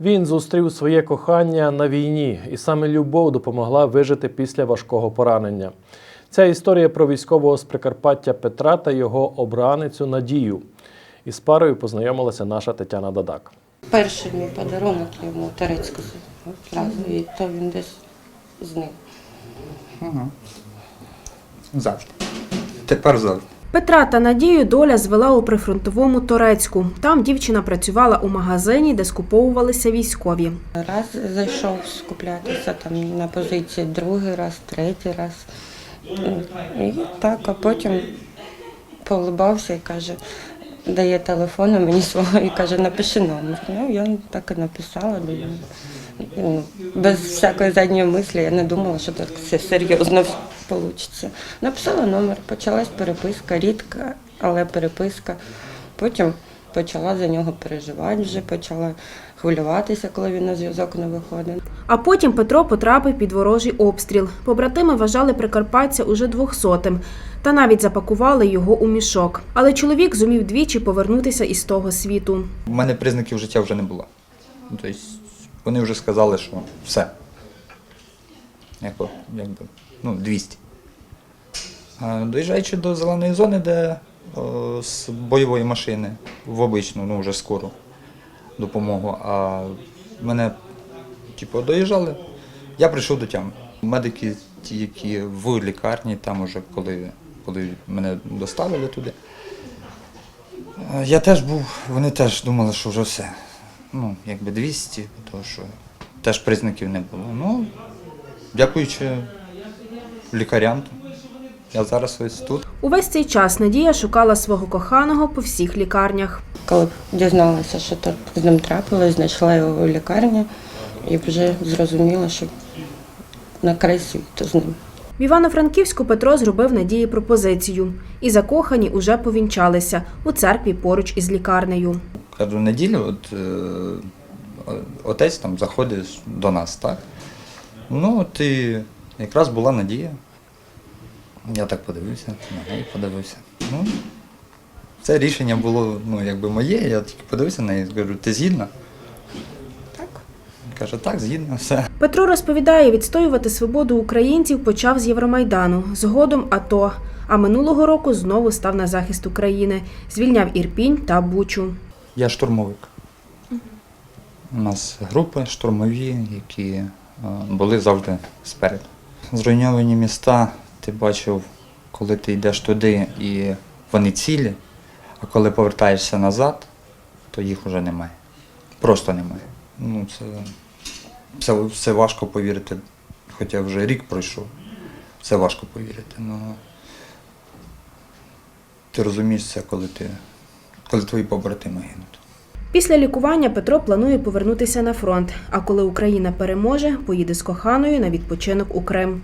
Він зустрів своє кохання на війні, і саме любов допомогла вижити після важкого поранення. Ця історія про військового з Прикарпаття Петра та його обраницю Надію. Із парою познайомилася наша Тетяна Дадак. Перший мій подарунок йому турецьку одразу, і то він десь з ним. Ага. Завжди. Тепер завжди. Петра та Надію доля звела у прифронтовому Торецьку. Там дівчина працювала у магазині, де скуповувалися військові. Раз зайшов скуплятися там на позиції, другий раз, третій раз. І так, а потім поулибався і каже, дає телефон мені свого і каже, напиши номер. Ну, я так і написала. Без всякої задньої мислі я не думала, що так все серйозно вийде. Написала номер, почалась переписка, рідка, але переписка. Потім почала за нього переживати вже, почала хвилюватися, коли він на зв'язок не виходить. А потім Петро потрапив під ворожий обстріл. Побратими вважали прикарпатця уже двохсотим та навіть запакували його у мішок. Але чоловік зумів двічі повернутися із того світу. У мене признаків життя вже не було. Тобто вони вже сказали, що все. Якби, якби, ну, 200. Доїжджаючи до зеленої зони, де о, з бойової машини в обичну, ну вже скору допомогу, а мене типу, доїжджали, я прийшов до тями. Медики, ті, які в лікарні, там уже коли, коли мене доставили туди. Е, Я теж був, вони теж думали, що вже все. Ну, якби 200, тому що теж признаків не було. Ну, дякуючи лікарям, я зараз ось тут. Увесь цей час Надія шукала свого коханого по всіх лікарнях. Коли дізналася, що так з ним трапилось, знайшла його у лікарні і вже зрозуміла, що на край світу з ним. В Івано-Франківську Петро зробив Надії пропозицію. І закохані уже повінчалися у церкві поруч із лікарнею. Кажу, неділю от, е, отець там заходить до нас, так? Ну, от і якраз була надія. Я так подивився, на неї подивився. Ну, це рішення було ну, якби моє, я тільки подивився на неї кажу, ти згідна? Так. Каже, так, згідна, все. Петро розповідає, відстоювати свободу українців почав з Євромайдану, згодом АТО. А минулого року знову став на захист України, звільняв Ірпінь та Бучу. Я штурмовик. У нас групи штурмові, які е, були завжди спереду. Зруйновані міста ти бачив, коли ти йдеш туди і вони цілі, а коли повертаєшся назад, то їх вже немає. Просто немає. Ну, це, це, це важко повірити, хоча вже рік пройшов. Це важко повірити. Ну, ти розумієш це, коли, ти, коли твої побратими гинуть. Після лікування Петро планує повернутися на фронт. А коли Україна переможе, поїде з коханою на відпочинок у Крим.